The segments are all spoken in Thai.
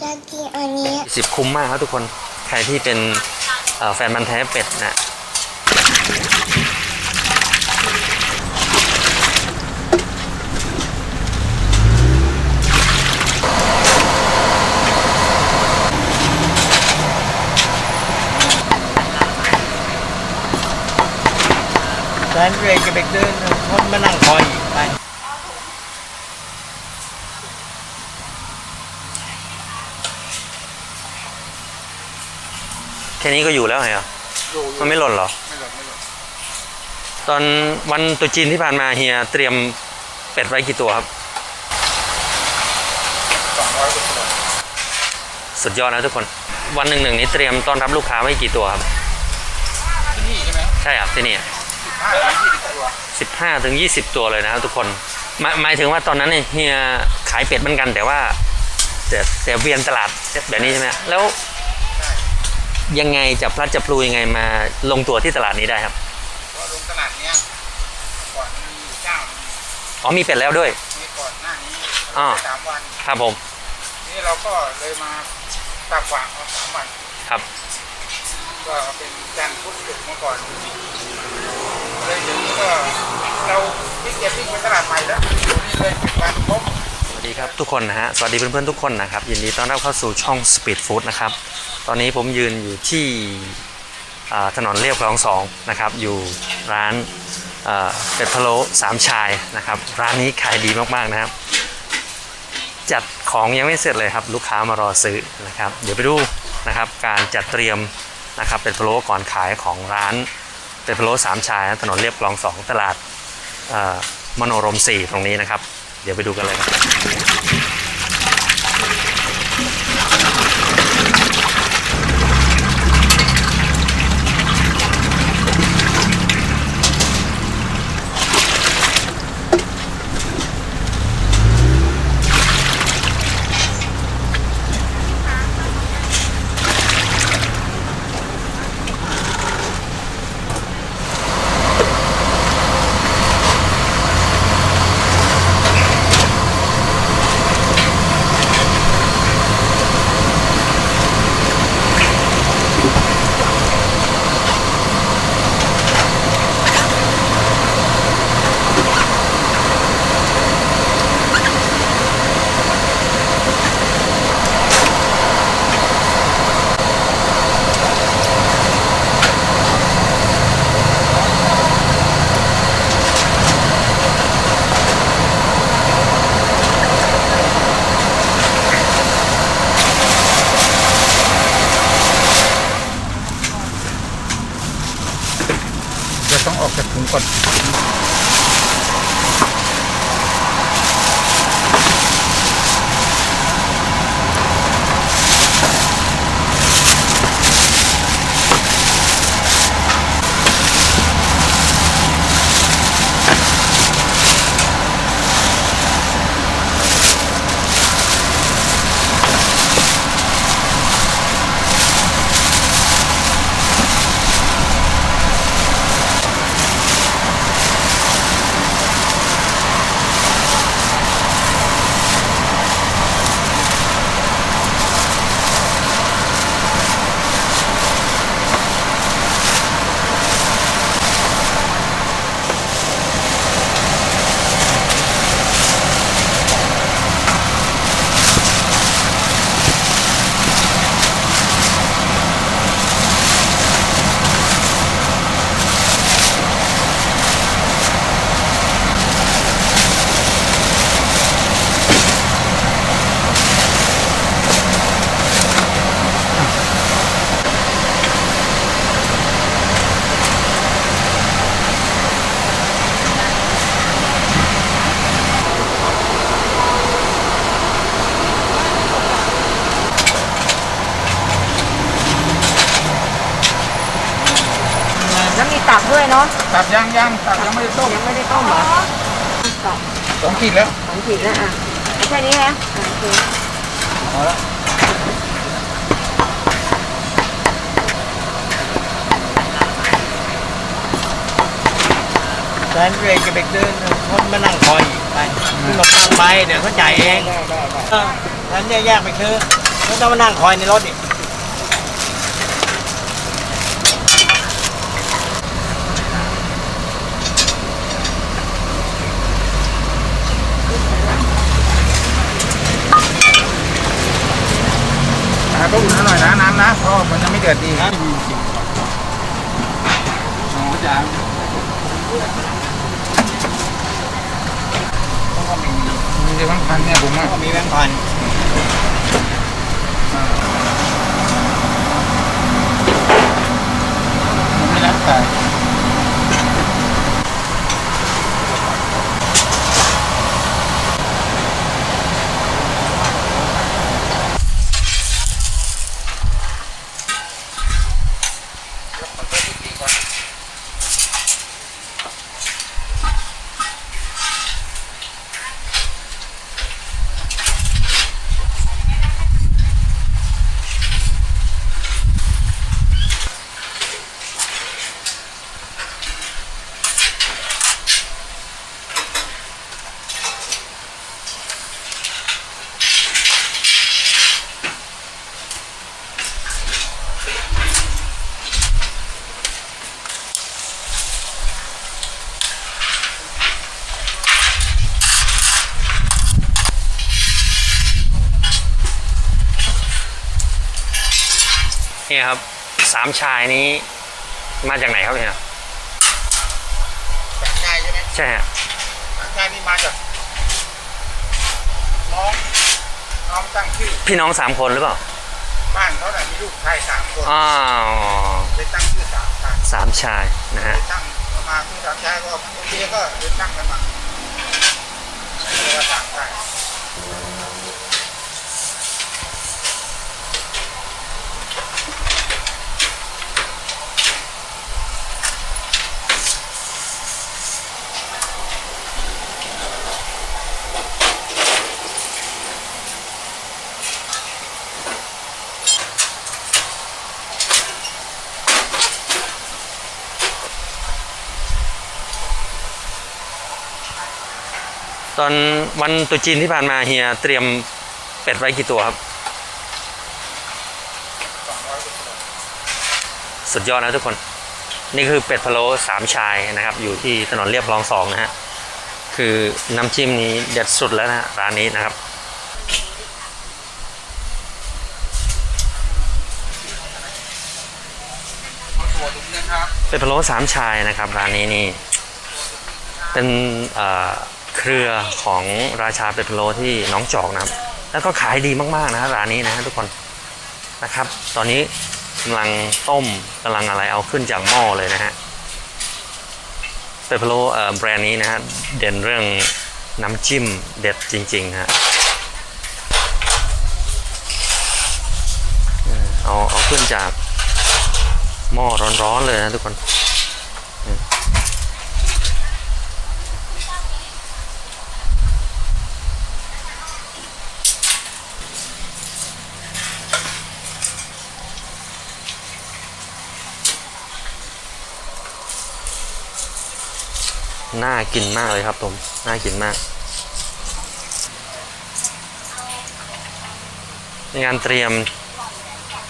อยากกินอันนี้สิบคุ้มมากครับทุกคน ใครที่เป็นเอ่อแฟนบันธุ์แท้เป็ดนะแฟนเรย์จะไปเดินคนมานั่งคอยอีกไป แค่นี้ก็อยู่แล้วเหรอมันไม่หล่นเหรอ ไม่หลดไม่หลดตอนวันตรุษจีนที่ผ่านมาเฮียเตรียมเป็ดไว้กี่ตัวครับ สองร้อยกว่าตัวสุดยอดนะทุกคน วันหนึ่งหนึ่งนี้เตรียมต้อนรับลูกค้าไว้กี่ตัวครับ ที่นี่ใช่ไหมใช่ครับที่นี่ สิบห้าถึงยี่สิบตัวสิบห้าถึงยี่สิบตัวเลยนะครับทุกคนหมายหมายถึงว่าตอนนั้นเนี่ยเฮียขายเป็ดเหมือนกันแต่ว่าแต่แต่เวียนตลาดแบบนี้ใช่ไหมแล้ว ยังไงจับพลัดจับพลูยังไงมาลงตัวที่ตลาดนี้ได้ครับเพราะลงตลาดเนี้ยก่อนมันมีอยู่เจ้าหนึ่งอ๋อมีเป็ดแล้วด้วยนี่ก่อนหน้านี้อ่า สามวัน ครับผมนี่เราก็เลยมาตักฝางเอาสามวัน ครับ ก็เป็นจันทร์พุธศุกร์มาก่อนเลยเดี๋ยวนี้ก็เราวิ่งเก็บวิ่งไปตลาดใหม่ ดีครับทุกคนนะฮะ สวัสดีเพื่อนๆทุกคนนะครับ ยินดีต้อนรับเข้าสู่ช่อง Speed Food นะครับ ตอนนี้ผมยืนอยู่ที่ถนนเรียบคลองสองนะครับ อยู่ร้านเป็ดพะโล้สามชายนะครับ ร้านนี้ขายดีมากๆนะครับ จัดของยังไม่เสร็จเลยครับ ลูกค้ามารอซื้อนะครับ เดี๋ยวไปดูนะครับการจัดเตรียมนะครับเป็ดพะโล้ก่อนขายของร้านเป็ดพะโล้สามชาย ถนนเรียบคลองสองตลาดมโนรมสี่ตรงนี้นะครับ เดี๋ยวไปดูกันเลยครับ ตับย่างย่างตับยังไม่ได้ต้มยังไม่ได้ต้มเหรอตับสองขีดแล้วสองขีดแล้วอะเอาแค่นี้นะอะโอเคพอแล้วแฟนเรย์จะไปเดินคนมานั่งคอยอีกไปขึ้นมาตั้งไปเดี๋ยวเขาจ่ายเองได้ได้ได้เออฉันแยกๆไปคือไม่ต้องมานั่งคอยในรถ ดิอ่าต้องอุ่นหน่อยนะน้ำนะเพราะมันยังไม่เดือดดีนะอ๋อจ้าต้องมีมีแบงค์พันเนี่ยผมว่ามีแบงค์พันไม่รับสาย นี่ครับสามชายนี้ มาจากไหนครับเนี่ยจากชายใช่ไหมใช่ฮะจากชายนี่มาจากน้องน้องตั้งชื่อพี่น้องสามคนหรือเปล่าบ้านเขาน่ะมีลูกชายสามคนอ้าวเลยตั้งชื่อสามชายสามชายนะเลฮะยตั้งมาคือสามชายก็โอเคก็เลยตั้งกันมาเรียกว่ ตอนวันตุจีนที่ผ่านมาเฮียเตรียมเป็ดไว้กี่ตัวครับสุดยอดนะทุกคน นี่คือเป็ดพะโล้สามชายนะครับ อยู่ที่ถนนเรียบคลองสองนะฮะคือน้ำจิ้มนี้เด็ดสุดแล้วนะร้านนี้นะครับเอาตัวตรงนี้ครับเป็ดพะโล้สามชายนะครับร้านนี้นี่เป็นเอ่อ เครือของราชาเป็ดพะโลที่น้องจอกนะครับ แล้วก็ขายดีมากๆนะฮะร้านนี้นะฮะทุกคนนะครับ ตอนนี้กำลังต้มกำลังอะไรเอาขึ้นจากหม้อเลยนะฮะเป็ดพะโล้เอ่อแบรนด์นี้นะฮะเด่นเรื่องน้ำจิ้มเด็ดจริงๆฮะเอาเอาขึ้นจากหม้อร้อนๆเลยนะทุกคน น่ากินมากเลยครับผมน่ากินมากงานเตรียม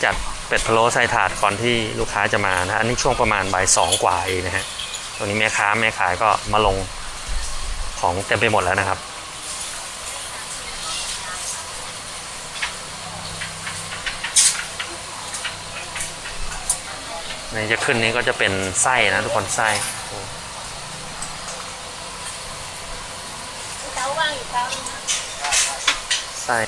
จัดเป็ดพะโล้ใส่ถาดก่อนที่ลูกค้าจะมานะอันนี้ช่วงประมาณบ่ายสองกว่าเองนะฮะตรงนี้แม่ค้าแม่ขายก็มาลงของเต็มไปหมดแล้วนะครับนี่จะขึ้นนี้ก็จะเป็นไส้นะทุกคนไส้ เตาว่างอยู่เตา ไส้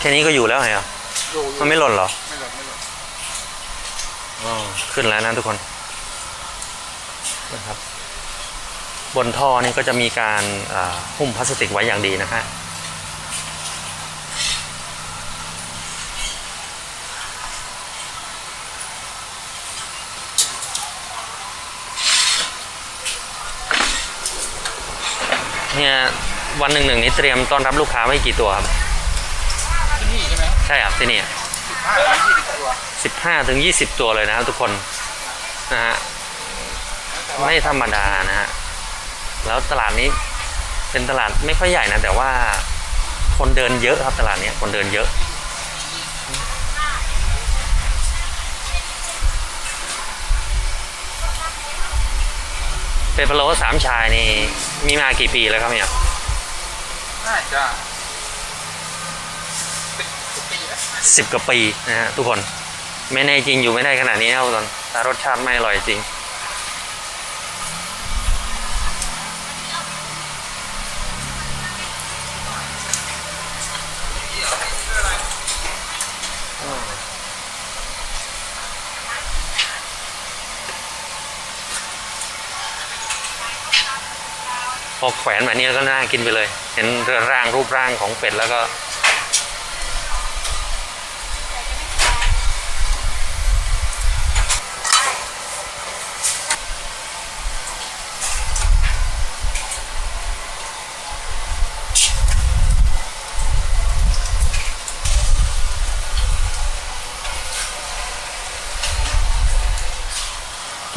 แค่นี้ก็อยู่แล้วเหรอ อยู่อยู่มันไม่หล่นเหรอ ขึ้นแล้วนะทุกคนนะครับ บนท่อนี่ก็จะมีการหุ้มพลาสติกไว้อย่างดีนะฮะเนี่ยวันหนึ่งหนึ่งนี้เตรียมต้อนรับลูกค้าไม่กี่ตัวครับที่นี่ใช่ไหมใช่ครับที่นี่สิบห้าถึงยี่ 15ถึง20 ตัวเลยนะครับทุกคนนะฮะไม่ธรรมดานะฮะแล้วตลาดนี้เป็นตลาดไม่ค่อยใหญ่นะ แต่ว่าคนเดินเยอะครับตลาดเนี้ยคนเดินเยอะ เป็ดพะโล้สามชายนี่มีมากี่ปีแล้วครับเนี่ยน่าจะสิบกว่าปีแล้วสิบกว่าปีนะฮะทุกคน ไม่แน่จริงอยู่ไม่ได้ขนาดนี้นะทุกคนแต่รสชาติไม่อร่อยจริง พอแขวนแบบนี้ก็น่ากินไปเลย เห็นเรือนร่างรูปร่างของเป็ดแล้วก็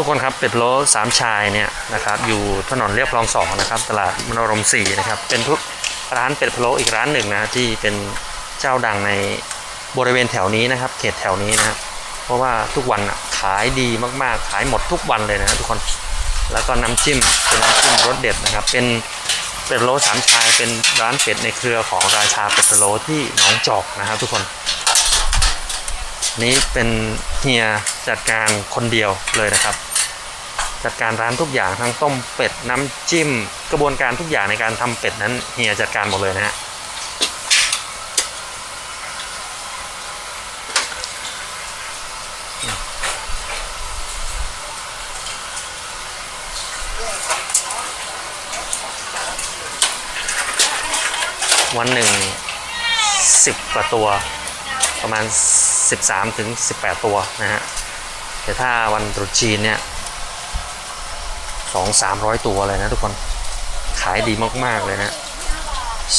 ทุกคนครับเป็ดโลสามชายเนี่ยนะครับอยู่ถนนเรียบคลองสองนะครับตลาดมโนรมสี่นะครับเป็นทุกร้านเป็ดพะโลอีกร้านหนึ่งนะที่เป็นเจ้าดังในบริเวณแถวนี้นะครับ เขตแถวนี้นะครับเพราะว่าทุกวันขายดีมากๆ ขายหมดทุกวันเลยนะทุกคนแล้วก็น้ำจิ้มเป็นน้ำจิ้มรสเด็ดนะครับ เป็นเป็ดพะโลสามชายเป็นร้านเป็ดในเครือของราชาเป็ดพะโลที่หนองจอกนะครับ ทุกคนนี้เป็นเฮียจัดการคนเดียวเลยนะครับ จัดการร้านทุกอย่างทั้งต้มเป็ดน้ำจิ้ม กระบวนการทุกอย่างในการทำเป็ดนั้นเฮียจัดการหมดเลยนะฮะวันหนึ่งสิบกว่าตัว ประมาณ 13ถึง18 ตัวนะฮะแต่ถ้าวันตรุษจีนเนี่ย สองสามร้อยตัวเลยนะทุกคน ขายดีมากๆเลยนะ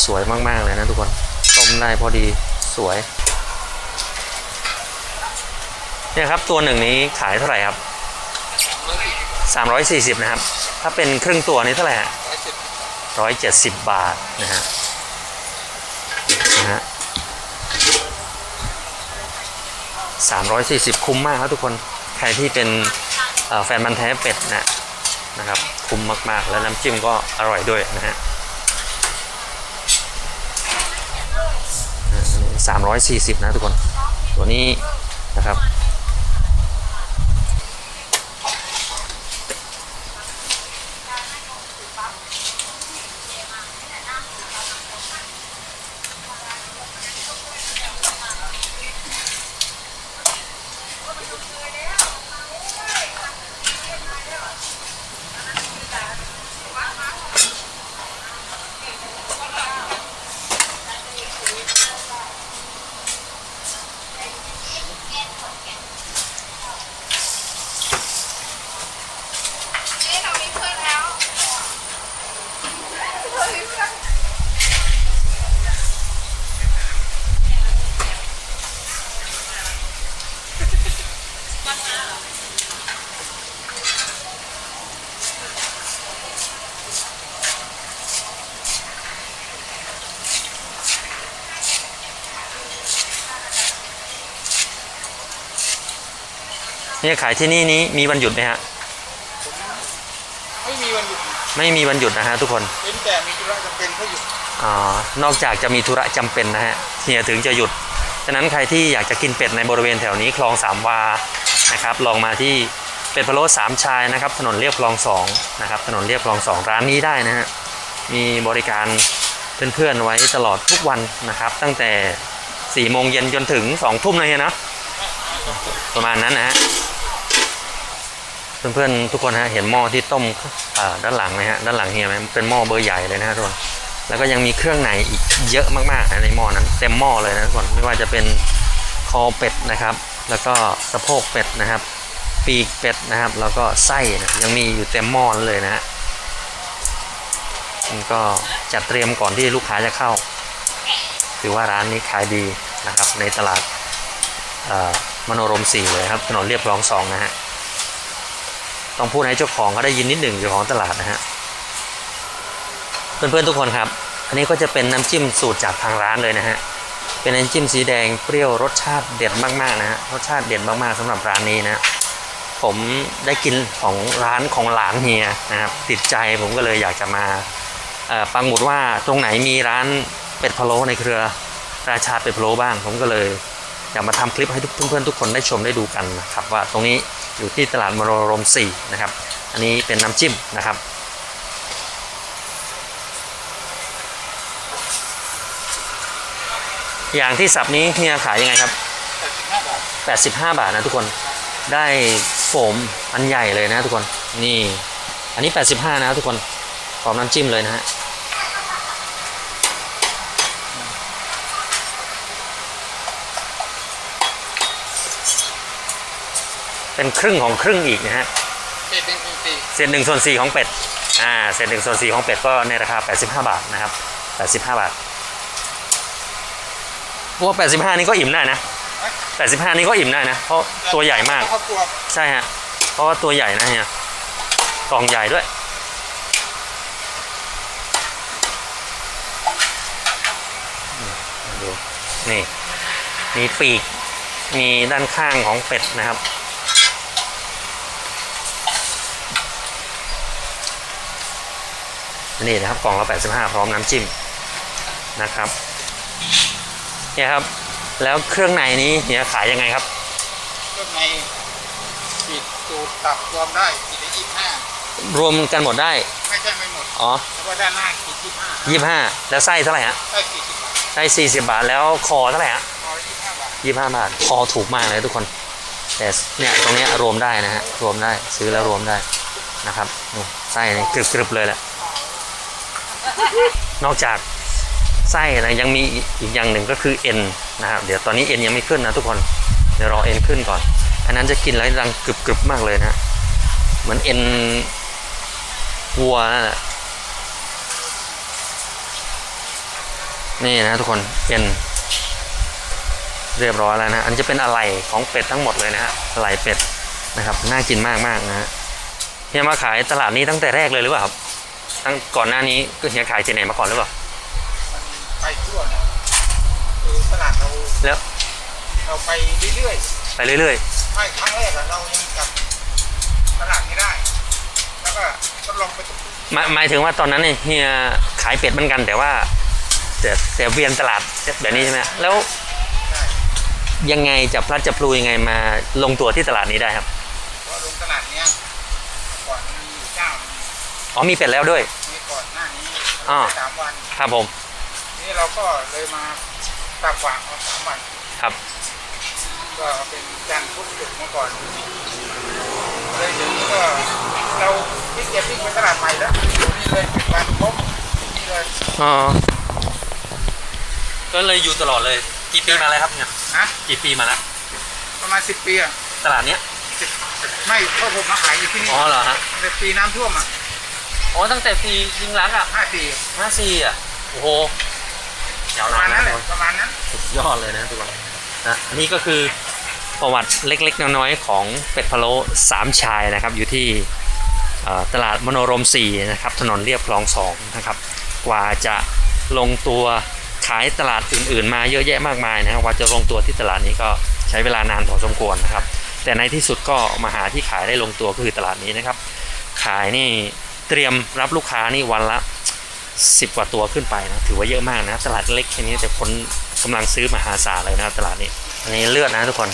สวยมากๆเลยนะทุกคน ต้มได้พอดีสวย เนี่ยครับตัวหนึ่งนี้ขายเท่าไหร่ครับ340นะครับ ถ้าเป็นครึ่งตัวนี้เท่าไหร่ฮะร้อยสิบ170บาทนะฮะนะฮะ340คุ้มมากครับทุกคน ใครที่เป็นแฟนมันธุ์แท้เป็ดนะ นะครับ คุ้มมากๆ แล้วน้ำจิ้มก็อร่อยด้วยนะฮะสามร้อยสี่สิบนะทุกคน ตัวนี้นะครับ เนี่ยขายที่นี่นี้มีวันหยุดไหมฮะ ไม่มีวันหยุดไม่มีวันหยุดนะฮะทุกคนเว้นแต่มีธุระจำเป็นเขาหยุดอานอกจากจะมีธุระจำเป็นนะฮะเฮียถึงจะหยุด ฉะนั้นใครที่อยากจะกินเป็ดในบริเวณแถวนี้คลองสามวา นะครับ ลองมาที่เป็ดพะโล้สามชายนะครับ ถนนเรียบคลองสองนะครับ ถนนเรียบคลองสองร้านนี้ได้นะฮะ มีบริการเพื่อนๆไว้ตลอดทุกวันนะครับ ตั้งแต่4ี่โมงเย็นจนถึง2องทุ่มเลยเฮียนะประมาณนั้นนะฮะ เพื่อนๆทุกคนฮะเห็นหม้อที่ต้มด้านหลังไหมฮะด้านหลังเฮียไหมเป็นหม้อเบอร์ใหญ่เลยนะฮะทุกคนแล้วก็ยังมีเครื่องในอีกเยอะมากๆในหม้อนั้นเต็มหม้อเลยนะทุกคนไม่ว่าจะเป็นคอเป็ดนะครับ แล้วก็สะโพกเป็ดนะครับ ปีกเป็ดนะครับ แล้วก็ไส้นะยังมีอยู่เต็มหม้อนเลยนะฮะนี่ก็จัดเตรียมก่อนที่ลูกค้าจะเข้า ถือว่าร้านนี้ขายดีนะครับในตลาดมโนรมสี่เลยครับถนนเรียบคลองสองนะฮะ ต้องพูดให้เจ้าของเขาได้ยินนิดหนึ่งเจ้าของตลาดนะฮะเพื่อนๆทุกคนครับ อันนี้ก็จะเป็นน้ำจิ้มสูตรจากทางร้านเลยนะฮะเป็นน้ำจิ้มสีแดงเปรี้ยวรสชาติเด็ดมากๆนะฮะรสชาติเด็ดมากๆสำหรับร้านนี้นะผมได้กินของร้านของหลานเฮียนะครับติดใจผมก็เลยอยากจะมาปังหมุดว่าตรงไหนมีร้านเป็ดพะโล้ในเครือราชาเป็ดพะโล้บ้าง ผมก็เลยอยากมาทำคลิปให้ทุกเพื่อนๆทุกคนได้ชมได้ดูกันนะครับว่าตรงนี้ อยู่ที่ตลาดมโนรม4นะครับ อันนี้เป็นน้ำจิ้มนะครับ อย่างที่สับนี้เฮียขายยังไงครับ 85 บาท85บาทนะทุกคน ได้โฟมอันใหญ่เลยนะทุกคน นี่ อันนี้ 85 นะทุกคนพร้อมน้ำจิ้มเลยนะฮะ เป็นครึ่งของครึ่งอีกนะฮะเป็ดเป็นปีปีเศษหนึ่งส่วนสี่ของเป็ดอ่าเศษหนึ่งส่วนสี่ของเป็ดก็ในราคา 85 บาทนะครับ 85 บาทพวก85 นี่ก็อิ่มได้นะ 85 นี่ก็อิ่มได้นะ เพราะตัวใหญ่มาก ครอบครัวใช่ฮะ เพราะว่าตัวใหญ่นะเฮียกล่องใหญ่ด้วยดูนี่ มีปีก มีด้านข้างของเป็ดนะครับ นี่นะครับกล่องละ85 พร้อมน้ำจิ้มนะครับเนี่ยครับ แล้วเครื่องในนี้เฮียขายยังไงครับ เครื่องในปิดสูตรตับรวมได้ปิดได้ยี่ห้ารวมกันหมดได้ ไม่ใช่ไม่หมดอ๋อเพราะว่าด้านหน้าปิดยี่ห้ายี่ห้าแล้วไส้เท่าไหร่ฮะได้สี่สิบบาทไส้สี่สิบบาทแล้วคอเท่าไหร่ฮะพอยี่ห้าบาทยี่ห้าบาทคอถูกมากเลยทุกคนแต่เนี่ยตรงเนี้ยรวมได้นะฮะรวมได้ซื้อแล้วรวมได้นะครับนี่ไส้นี่กรึบๆเลยแหละ นอกจากไส้นะยังมีอีกอย่างหนึ่งก็คือเอ็นนะครับเดี๋ยวตอนนี้เอ็นยังไม่ขึ้นนะทุกคนเดี๋ยวรอเอ็นขึ้นก่อน อันนั้นจะกินแล้วดังกรึบๆมากเลยนะเหมือนเอ็นวัวนั่นแหละนี่นะทุกคนเอ็นเรียบร้อยแล้วนะ อันนจะเป็นอะไหล่ของเป็ดทั้งหมดเลยนะฮะอะไหล่เป็ดนะครับ น่ากินมากมากนะฮะเฮียมาขายตลาดนี้ตั้งแต่แรกเลยหรือเปล่าครับ ตั้งก่อนหน้านี้ก็เฮียขายที่ไหนมาก่อนหรือเปล่าไปทั่วนะคือตลาดเราแล้วเราไปเรื่อยไปเรื่อยๆไม่ครั้งแรกอะเรายังจับตลาดไม่ได้ แล้วก็ทดลองไปทุกๆหมายหมายถึงว่าตอนนั้นเนี่ยเฮียขายเป็ดเหมือนกัน แต่ว่าแต่แต่เวียนตลาดแบบนี้ใช่ไหมฮะแล้วได้ยังไงจะพลัดจะพลูยังไงมาลงตัวที่ตลาดนี้ได้ครับเพราะลงตลาดเนี้ยก่อนมันมีอยู่เจ้าหนึ่ง อ๋อมีเป็ดแล้วด้วยมีก่อนหน้านี้อ่าสามวันครับผม นี่เราก็เลยมาตักวางเอาสามวันครับ ก็เป็นจันทร์พุธศุกร์มาก่อนเลยเดี๋ยวนี้ก็เราพิกเก็ตวิ่งไปตลาดใหม่แล้วนี่เลยเป็นวันครบนี่เลยอ๋อก็เลยอยู่ตลอดเลยกี่ปีมาแล้วครับเนี่ยฮะกี่ปีมาแล้วประมาณสิบปีอะตลาดเนี้ย10ไม่เพราะผมมาขายอยู่ที่นี่อ๋อเหรอฮะในปีน้ำท่วมอะ อ๋อตั้งแต่ปียิงรักอะห้าสี่ห้าสี่อะโอ้โหยาปวระนามาณนนั้นแหละนะประมาณนั้น สุดยอดเลยนะทุกคนนะอันนี้ก็คือประวัติเล็กๆ น้อยๆ ของเป็ดพะโล้สามชายนะครับ อยู่ที่เอ่อตลาดมโนรม4นะครับถนนเรียบคลองสองนะครับ กว่าจะลงตัวขายตลาดอื่นๆ มาเยอะแยะมากมายนะครับกว่าจะลงตัวที่ตลาดนี้ก็ใช้เวลานานพอสมควรนะครับ แต่ในที่สุดก็มาหาที่ขายได้ลงตัวก็คือตลาดนี้นะครับ ขายนี่ เตรียมรับลูกค้านี่วันละ 10 กว่าตัวขึ้นไปนะ ถือว่าเยอะมากนะ ตลาดเล็กแค่นี้แต่คนกำลังซื้อมหาศาลเลยนะตลาดนี้ อันนี้เลือดนะทุกคน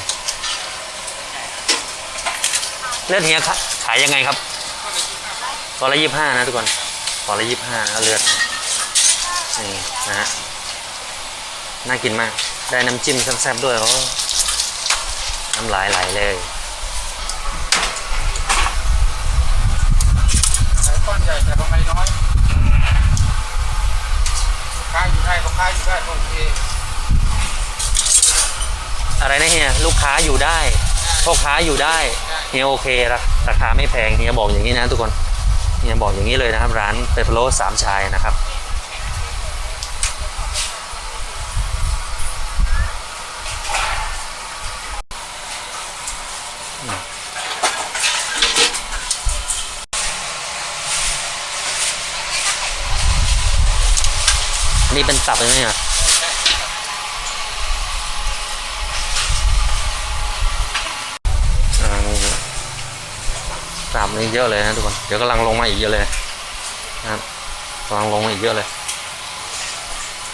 เลือดเฮียขะขายยังไงครับตอนละยี่ห้านะทุกคนตอนละยี่ห้าเลือดนี่นะฮะน่ากินมาก ได้น้ำจิ้มแซ่บๆด้วยโอ้น้ำลายไหลเลย ขาย ก้อนใหญ่แต่กำไรน้อยลูกค้าอยู่ได้ลูกค้าอยู่ได้ก็โอเคอะไรนะเฮียลูกค้าอยู่ได้พ่อค้าอยู่ได้เฮียโอเคราราคาไม่แพงเฮียบอกอย่างนี้นะทุกคนเฮียบอกอย่างนี้เลยนะครับ ร้านเป็ดพะโล้สามชายนะครับ เป็นตับใช่ไหมเนี่ยอ่านี่ตับนี่เยอะเลยนะทุกคน เดี๋ยวกำลังลงมาอีกเยอะเลยนะครับกำลังลงมาอีกเยอะเลย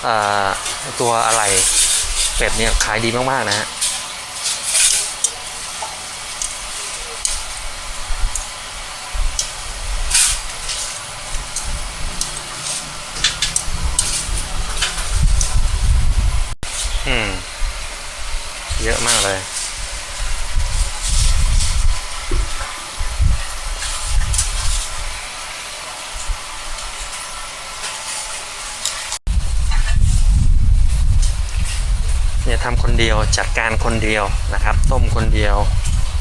อ่าตัวอะไรเป็ดเนี่ยขายดีมากๆนะฮะ อืม เยอะมากเลยเนี่ยทำคนเดียวจัดการคนเดียวนะครับ ต้มคนเดียว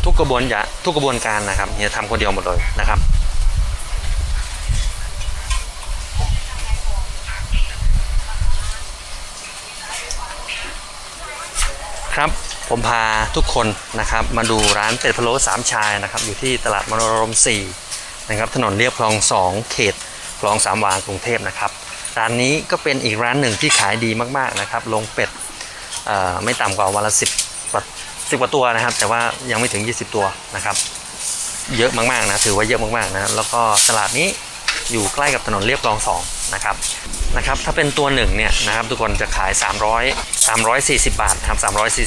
ทุกกระบวนอย่าทุกกระบวนการนะครับเนี่ยทำคนเดียวหมดเลยนะครับครับ ผมพาทุกคนนะครับมาดูร้านเป็ดพะโล้สามชายนะครับอยู่ที่ตลาดมโนรม4นะครับถนนเรียบคลอง 2 เขตคลองสามวากรุงเทพนะครับร้านนี้ก็เป็นอีกร้านหนึ่งที่ขายดีมากๆนะครับลงเป็ดไม่ต่ำกว่าวันละ10กว่า10กว่าตัวนะครับ แต่ว่ายังไม่ถึง 20 ตัวนะครับ เยอะมากๆนะถือว่าเยอะมากๆนะแล้วก็ตลาดนี้อยู่ใกล้กับถนนเรียบคลอง 2 นะครับนะครับถ้าเป็นตัวหนึ่งเนี่ยนะครับทุกคนจะขาย 300 340 บาทครับ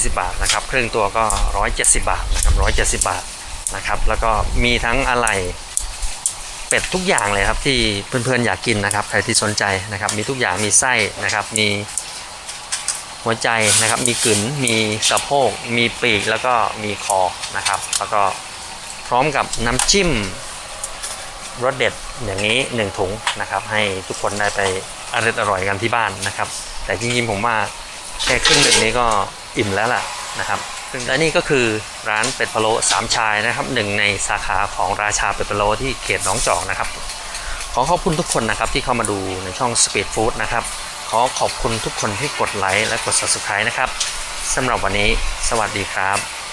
340 บาทนะครับครึ่งตัวก็ 170 บาทนะครับ170 บาทนะครับแล้วก็มีทั้งอะไรเป็ดทุกอย่างเลยครับที่เพื่อนๆอยากกินนะครับใครที่สนใจนะครับมีทุกอย่างมีไส้นะครับมีหัวใจนะครับมีกึ๋นมีสะโพก มีปีกแล้วก็มีคอนะครับแล้วก็พร้อมกับน้ำจิ้ม รสเด็ดอย่างนี้หนึ่งถุงนะครับ ให้ทุกคนได้ไปอร่อยอร่อยกันที่บ้านนะครับ แต่จริงๆผมว่าแค่ครึ่งหนึ่งนี้ก็อิ่มแล้วล่ะนะครับและนี่ก็คือร้านเป็ดพะโล้สามชายนะครับหนึ่งในสาขาของราชาเป็ดพะโล้ที่เขตหนองจอกนะครับ ขอขอบคุณทุกคนนะครับที่เข้ามาดูในช่อง Speed Food นะครับ ขอขอบคุณทุกคนที่กดไลค์และกด Subscribe นะครับสำหรับวันนี้ สวัสดีครับ